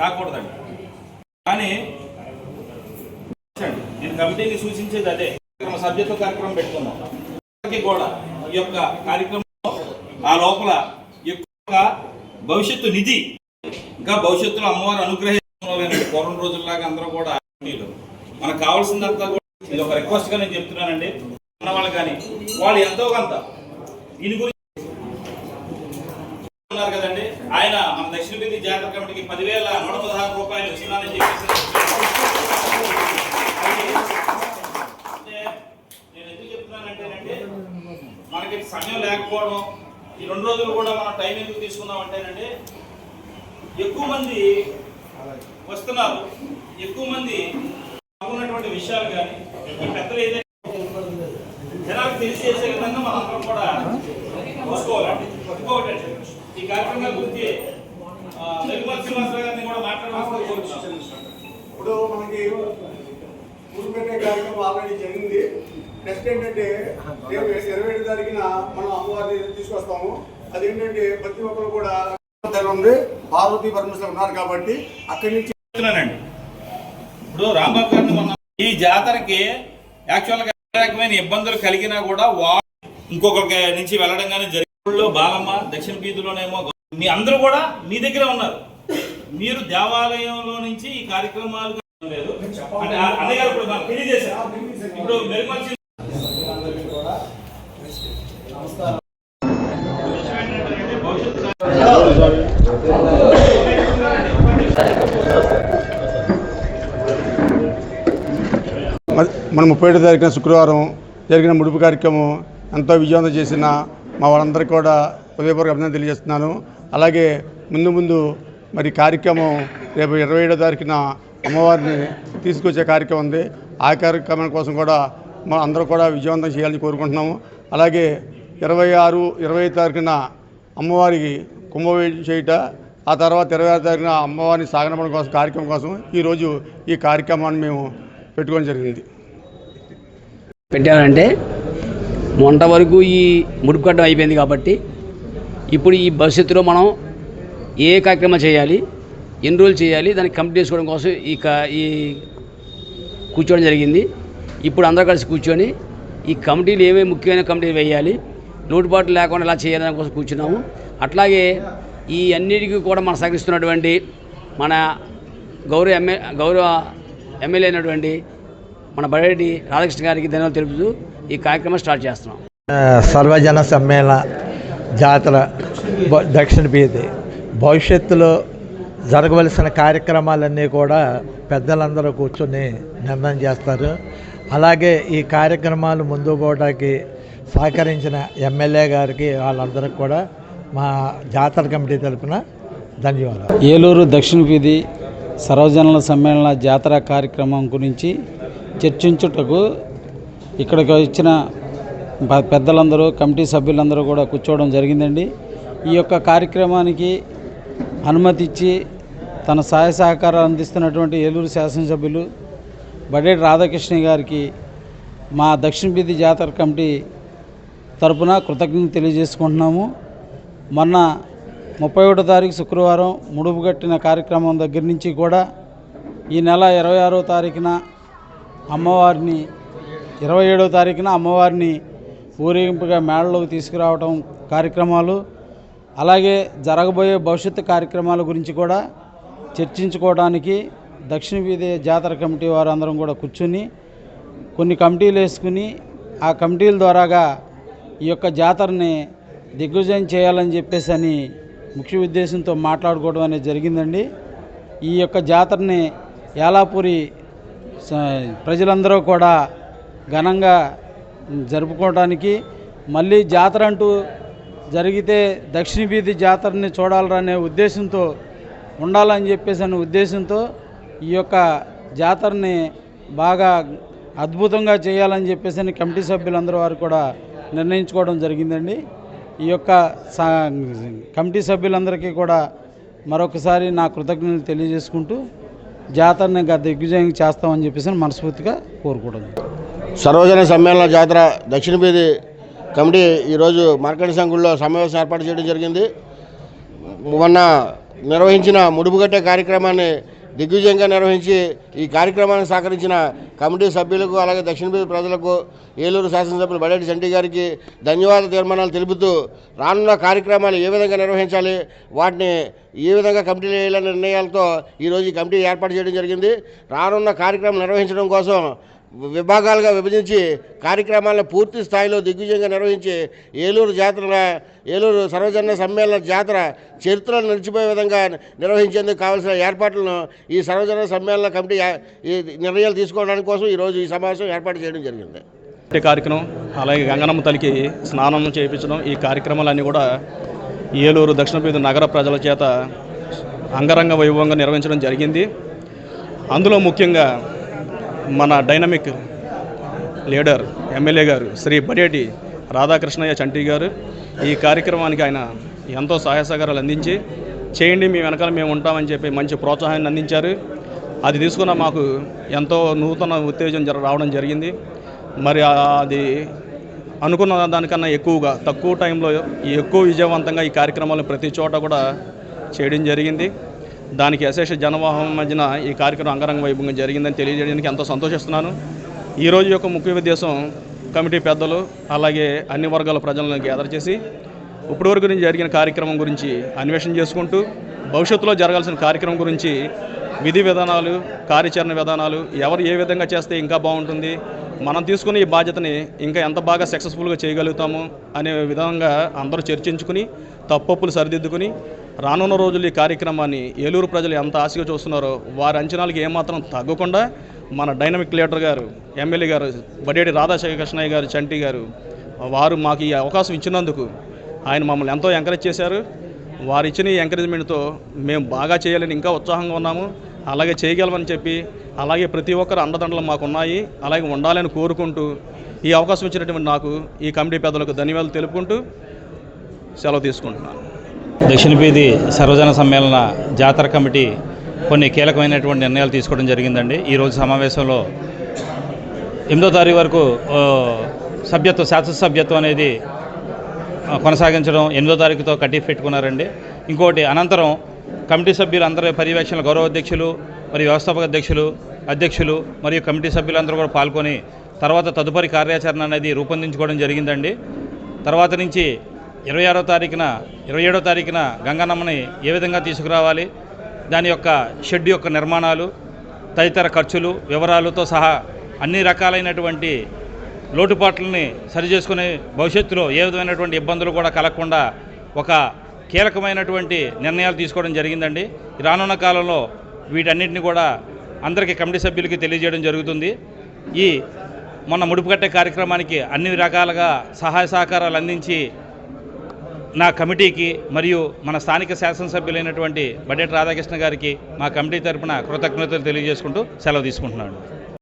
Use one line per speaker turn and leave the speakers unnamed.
రాకూడదండి. కానీ నేను కమిటీకి సూచించేది అదే. మన సభ్యత్వ కార్యక్రమం పెట్టుకున్నాం కూడా ఈ యొక్క కార్యక్రమంలో ఆ లోపల ఎక్కువ భవిష్యత్తు నిధి ఇంకా భవిష్యత్తులో అమ్మవారు అనుగ్రహించిన పూర్వం రోజుల్లాగా అందరూ కూడా మీరు మనకు కావాల్సిందంతా కూడా ఇది ఒక రిక్వెస్ట్గా నేను చెప్తున్నానండి. ఉన్న వాళ్ళు కానీ వాళ్ళు ఎంతో కొంత దీని గురించి ఉన్నారు కదండి. ఆయన మన దక్షిణ బింది జాతర కమిటీకి పదివేల నూట పదహారు రూపాయలు ఇస్తున్నానని చెప్పేసి నేను ఎందుకు చెప్తున్నానంటేనండి మనకి సమయం లేకపోవడం ఈ రెండు రోజులు కూడా మనం టైం ఎందుకు తీసుకున్నాం అంటేనండి ఎక్కువ మంది వస్తున్నారు. ఎక్కువ మంది ఉన్నటువంటి విషయాలు కానీ పెద్దలు ఏదైతే జనాలకు తెలిసి చేసే విధంగా మనం అందరం కూడా చూసుకోవాలండి. ఇంకొకటి అండి, ఈ కార్యక్రమం గురించి నిర్మల్ శ్రీనివాసరావు గారిని కూడా
ఇప్పుడు మనకి ఊరు పెట్టే కార్యక్రమం ఆల్రెడీ జరిగింది. నెక్స్ట్ ఏంటంటే రేపు ఇరవై ఏడు తారీఖున మనం అమ్మవారిని తీసుకొస్తాము. అదేంటంటే ప్రతి ఒక్కరు కూడా ఉంది పార్వతీ పరమేశ్వరం ఉన్నారు కాబట్టి అక్కడి నుంచి
ఇప్పుడు రాంబాబు గారిని మొన్న ఈ జాతరకి యాక్చువల్గా రకమైన ఇబ్బందులు కలిగినా కూడా వా ఇంకొక నుంచి వెళ్ళడం కానీ జరిగిలో బాలమ్మ దక్షిణ బీదులోనేమో మీ అందరూ కూడా మీ దగ్గర ఉన్నారు. మీరు దేవాలయంలో నుంచి ఈ కార్యక్రమాలు లేదు. అంటే అన్నయ్య గారు ఇప్పుడు మాకు తెలియజేశారు. ఇప్పుడు
మెరుగుపరిచి మన ముప్పై ఏడు తారీఖున శుక్రవారం జరిగిన ముడుపు కార్యక్రమం ఎంతో విజయవంతం చేసిన మా వాళ్ళందరికీ కూడా హృదయపూర్వక అభినందన తెలియజేస్తున్నాను. అలాగే ముందు ముందు మరి కార్యక్రమం రేపు ఇరవై ఏడో తారీఖున అమ్మవారిని తీసుకొచ్చే కార్యక్రమం ఉంది. ఆ కార్యక్రమం కోసం కూడా మా అందరూ కూడా విజయవంతం చేయాలని కోరుకుంటున్నాము. అలాగే ఇరవై ఆరు ఇరవై తారీఖున అమ్మవారికి కుంభవేడి చేయుట ఆ తర్వాత ఇరవై ఆరు తారీఖున అమ్మవారిని సాగనపడం కోసం కార్యక్రమం కోసం ఈరోజు ఈ కార్యక్రమాన్ని మేము పెట్టుకోవడం జరిగింది.
పెట్టారంటే మొంట వరకు ఈ ముడుపు అయిపోయింది కాబట్టి ఇప్పుడు ఈ భవిష్యత్తులో మనం ఏ కార్యక్రమం చేయాలి ఎన్ని రోజులు చేయాలి దాన్ని కంప్లీట్ చేసుకోవడం కోసం ఈ క- ఈ కూర్చోవడం జరిగింది. ఇప్పుడు అందరూ కలిసి కూర్చొని ఈ కమిటీలు ఏమేమి ముఖ్యమైన కమిటీలు వేయాలి లోటుపాట్లు లేకుండా ఎలా చేయాలని కోసం కూర్చున్నాము. అట్లాగే ఈ అన్నిటికీ కూడా మనం సహకరిస్తున్నటువంటి మన గౌరవ ఎమ్మె గౌరవ ఎమ్మెల్యే అయినటువంటి మన బడేటి రాధాకృష్ణ గారికి ధన్యవాదాలు తెలుపుతూ ఈ కార్యక్రమం స్టార్ట్ చేస్తున్నాం.
సర్వజన సమ్మేళన జాతర దక్షిణ బీది భవిష్యత్తులో జరగవలసిన కార్యక్రమాలన్నీ కూడా పెద్దలందరూ కూర్చొని నిర్ణయం చేస్తారు. అలాగే ఈ కార్యక్రమాలు ముందు పోవడానికి సహకరించిన ఎమ్మెల్యే గారికి వాళ్ళందరికీ కూడా మా జాతర కమిటీ తరపున ధన్యవాదాలు.
ఏలూరు దక్షిణ వీధి సర్వజనుల సమ్మేళన జాతర కార్యక్రమం గురించి చర్చించుటకు ఇక్కడికి వచ్చిన పెద్దలందరూ కమిటీ సభ్యులందరూ కూడా కూర్చోవడం జరిగిందండి. ఈ యొక్క కార్యక్రమానికి అనుమతి ఇచ్చి తన సహాయ సహకారాలు అందిస్తున్నటువంటి ఏలూరు శాసనసభ్యులు బడేటి రాధాకృష్ణ గారికి మా దక్షిణ బీది జాతర కమిటీ తరపున కృతజ్ఞత తెలియజేసుకుంటున్నాము. మొన్న ముప్పై ఒకటో తారీఖు శుక్రవారం ముడుపు కట్టిన కార్యక్రమం దగ్గర నుంచి కూడా ఈ నెల ఇరవై ఆరో తారీఖున అమ్మవారిని ఇరవై ఏడో తారీఖున అమ్మవారిని ఊరేగింపుగా మేడలోకి తీసుకురావడం కార్యక్రమాలు అలాగే జరగబోయే భవిష్యత్తు కార్యక్రమాల గురించి కూడా చర్చించుకోవడానికి దక్షిణ వీధి జాతర కమిటీ వారందరం కూడా కూర్చుని కొన్ని కమిటీలు వేసుకుని ఆ కమిటీల ద్వారాగా ఈ యొక్క జాతరని దిగ్విజయం చేయాలని చెప్పేసి అని ముఖ్య ఉద్దేశంతో మాట్లాడుకోవడం అనేది జరిగిందండి. ఈ యొక్క జాతరని యాలాపూరి ప్రజలందరూ కూడా ఘనంగా జరుపుకోవడానికి మళ్ళీ జాతర అంటూ జరిగితే దక్షిణ వీధి జాతరని చూడాలనే ఉద్దేశంతో ఉండాలని చెప్పేసి అనే ఉద్దేశంతో ఈ యొక్క జాతరని బాగా అద్భుతంగా చేయాలని చెప్పేసి అని కమిటీ సభ్యులందరూ వారు కూడా నిర్ణయించుకోవడం జరిగిందండి. ఈ యొక్క సా- కమిటీ సభ్యులందరికీ కూడా మరొకసారి నా కృతజ్ఞతలు తెలియజేసుకుంటూ జాతరని గత దిగ్విజయం చేస్తామని చెప్పేసి మనస్ఫూర్తిగా కోరుకోవడం
సర్వజన సమ్మేళన జాతర దక్షిణ బీది కమిటీ ఈరోజు మార్కెట్ సంఘంలో సమావేశం ఏర్పాటు చేయడం జరిగింది. మొన్న నిర్వహించిన ముడుపుగట్టే కార్యక్రమాన్ని దిగ్విజయంగా నిర్వహించి ఈ కార్యక్రమాన్ని సహకరించిన కమిటీ సభ్యులకు అలాగే దక్షిణ ప్రజలకు ఏలూరు శాసనసభ్యులు బడేటి చంటి గారికి ధన్యవాద తీర్మానాలు తెలుపుతూ రానున్న కార్యక్రమాలు ఏ విధంగా నిర్వహించాలి వాటిని ఏ విధంగా కమిటీలు వేయాలనే నిర్ణయాలతో ఈరోజు ఈ కమిటీ ఏర్పాటు చేయడం జరిగింది. రానున్న కార్యక్రమం నిర్వహించడం కోసం విభాగాలుగా విభజించి కార్యక్రమాలను పూర్తి స్థాయిలో దిగ్విజయంగా నిర్వహించి ఏలూరు జాతర ఏలూరు సర్వజన సమ్మేళన జాతర చరిత్రలో నిలిచిపోయే విధంగా నిర్వహించేందుకు కావాల్సిన ఏర్పాట్లను ఈ సర్వజన సమ్మేళన కమిటీ ఈ నిర్ణయాలు తీసుకోవడానికి కోసం ఈరోజు ఈ సమావేశం ఏర్పాటు చేయడం జరిగింది.
ఈ కార్యక్రమం అలాగే గంగనమ్మ తల్లికి స్నానం చేయించడం ఈ కార్యక్రమాలన్నీ కూడా ఏలూరు దక్షిణ నగర ప్రజల చేత అంగరంగ వైభవంగా నిర్వహించడం జరిగింది. అందులో ముఖ్యంగా మన డైనమిక్ లీడర్ ఎమ్మెల్యే గారు శ్రీ బడేటి రాధాకృష్ణయ్య చంటి గారు ఈ కార్యక్రమానికి ఆయన ఎంతో సహాయ సహకారాలు అందించి చేయండి మీ వెనకాల మేము ఉంటామని చెప్పి మంచి ప్రోత్సాహాన్ని అందించారు. అది తీసుకున్న మాకు ఎంతో నూతన ఉత్తేజం జర రావడం జరిగింది. మరి అది అనుకున్న దానికన్నా ఎక్కువగా తక్కువ టైంలో ఎక్కువ విజయవంతంగా ఈ కార్యక్రమాలను ప్రతి చోట కూడా చేయడం జరిగింది. దానికి అశేష జనవాహం మధ్యన ఈ కార్యక్రమం అంగరంగ వైభవంగా జరిగిందని తెలియజేయడానికి ఎంతో సంతోషిస్తున్నాను. ఈరోజు యొక్క ముఖ్య ఉద్దేశం కమిటీ పెద్దలు అలాగే అన్ని వర్గాల ప్రజలను గ్యాదర్ చేసి ఇప్పటివరకు నుంచి జరిగిన కార్యక్రమం గురించి అన్వేషణ చేసుకుంటూ భవిష్యత్తులో జరగాల్సిన కార్యక్రమం గురించి విధి విధానాలు కార్యాచరణ విధానాలు ఎవరు ఏ విధంగా చేస్తే ఇంకా బాగుంటుంది మనం తీసుకున్న ఈ బాధ్యతని ఇంకా ఎంత బాగా సక్సెస్ఫుల్గా చేయగలుగుతాము అనే విధంగా అందరూ చర్చించుకుని తప్పప్పులు సరిదిద్దుకుని రానున్న రోజులు ఈ కార్యక్రమాన్ని ఏలూరు ప్రజలు ఎంత ఆశగా చూస్తున్నారో వారి అంచనాలకు ఏమాత్రం తగ్గకుండా మన డైనమిక్ లీడర్ గారు ఎమ్మెల్యే గారు బడేడి రాధాశేఖర కృష్ణయ్య గారు చంటి గారు వారు మాకు ఈ అవకాశం ఇచ్చినందుకు ఆయన మమ్మల్ని ఎంతో ఎంకరేజ్ చేశారు. వారు ఇచ్చిన ఈ ఎంకరేజ్మెంట్తో మేము బాగా చేయాలని ఇంకా ఉత్సాహంగా ఉన్నాము. అలాగే చేయగలమని చెప్పి అలాగే ప్రతి ఒక్కరు అండదండలు మాకు ఉన్నాయి. అలాగే ఉండాలని కోరుకుంటూ ఈ అవకాశం ఇచ్చినటువంటి నాకు ఈ కమిటీ పెద్దలకు ధన్యవాదాలు తెలుపుకుంటూ సెలవు తీసుకుంటున్నాను.
దక్షిణ బీది సర్వజన సమ్మేళన జాతర కమిటీ కొన్ని కీలకమైనటువంటి నిర్ణయాలు తీసుకోవడం జరిగిందండి. ఈరోజు సమావేశంలో ఎనిమిదో తారీఖు వరకు ఆ, సభ్యత్వం శాసనసభ్యత్వం అనేది కొనసాగించడం ఎనిమిదో తారీఖుతో కట్టి పెట్టుకున్నారండి. ఇంకోటి అనంతరం కమిటీ సభ్యులు అందరి పర్యవేక్షణ గౌరవ అధ్యక్షులు మరియు వ్యవస్థాపక అధ్యక్షులు అధ్యక్షులు మరియు కమిటీ సభ్యులందరూ కూడా పాల్గొని తర్వాత తదుపరి కార్యాచరణ అనేది రూపొందించుకోవడం జరిగిందండి. తర్వాత నుంచి ఇరవై ఆరో తారీఖున ఇరవై ఏడో తారీఖున గంగన్నమ్మని ఏ విధంగా తీసుకురావాలి? దాని యొక్క షెడ్ యొక్క నిర్మాణాలు తదితర ఖర్చులు వివరాలతో సహా అన్ని రకాలైనటువంటి లోటుపాట్లని సరిచేసుకుని భవిష్యత్తులో ఏ విధమైనటువంటి ఇబ్బందులు కూడా కలగకుండా ఒక కీలకమైనటువంటి నిర్ణయాలు తీసుకోవడం జరిగిందండి. రానున్న కాలంలో వీటన్నిటిని కూడా అందరికీ కమిటీ సభ్యులకి తెలియజేయడం జరుగుతుంది. ఈ మొన్న ముడుపు కట్టే కార్యక్రమానికి అన్ని రకాలుగా సహాయ సహకారాలు అందించి నా కమిటీకి మరియు మన స్థానిక శాసనసభ్యులైనటువంటి బడేటి రాధాకృష్ణ గారికి మా కమిటీ తరఫున కృతజ్ఞతలు తెలియజేసుకుంటూ సెలవు తీసుకుంటున్నాను.